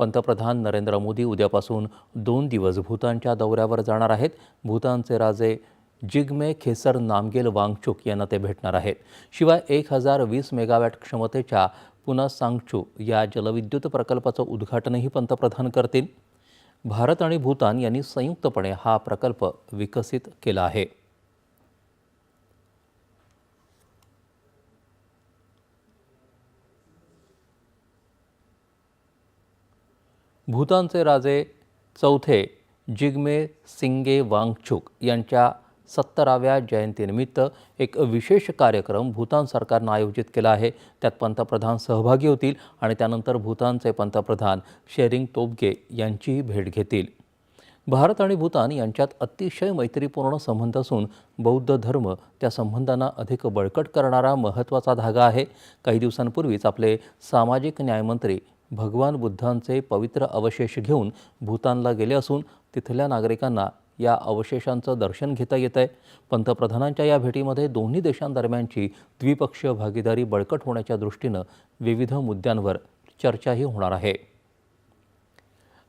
पंतप्रधान नरेंद्र मोदी उद्यापासून दोन दिवस भूतानच्या दौऱ्यावर जाणार आहेत. भूतानचे राजे जिग्मे खेसर नामगेल वांगचुक यांना ते भेटणार आहेत. शिवाय एक हजार वीस मेगावॅट क्षमतेच्या पुन्हा सांगचू या जलविद्युत प्रकल्पाचं उद्घाटनही पंतप्रधान करतील. भारत आणि भूतान यांनी संयुक्तपणे हा प्रकल्प विकसित केला आहे. भूतानचे राजे चौथे जिग्मे सिंगे वांगचुक यांच्या सत्तराव्या जयंतीनिमित्त एक विशेष कार्यक्रम भूतान सरकारनं आयोजित केला आहे. त्यात पंतप्रधान सहभागी होतील आणि त्यानंतर भूतानचे पंतप्रधान शेरिंग तोबगे यांचीही भेट घेतील. भारत आणि भूतान यांच्यात अतिशय मैत्रीपूर्ण संबंध असून बौद्ध धर्म त्या संबंधांना अधिक बळकट करणारा महत्त्वाचा धागा आहे. काही दिवसांपूर्वीच आपले सामाजिक न्यायमंत्री भगवान बुद्धांचे पवित्र अवशेष घेऊन भूतानला गेले असून तिथल्या नागरिकांना या अवशेषांचं दर्शन घेता येत आहे. पंतप्रधानांच्या या भेटीमध्ये दोन्ही देशांदरम्यानची द्विपक्षीय भागीदारी बळकट होण्याच्या दृष्टीनं विविध मुद्द्यांवर चर्चाही होणार आहे.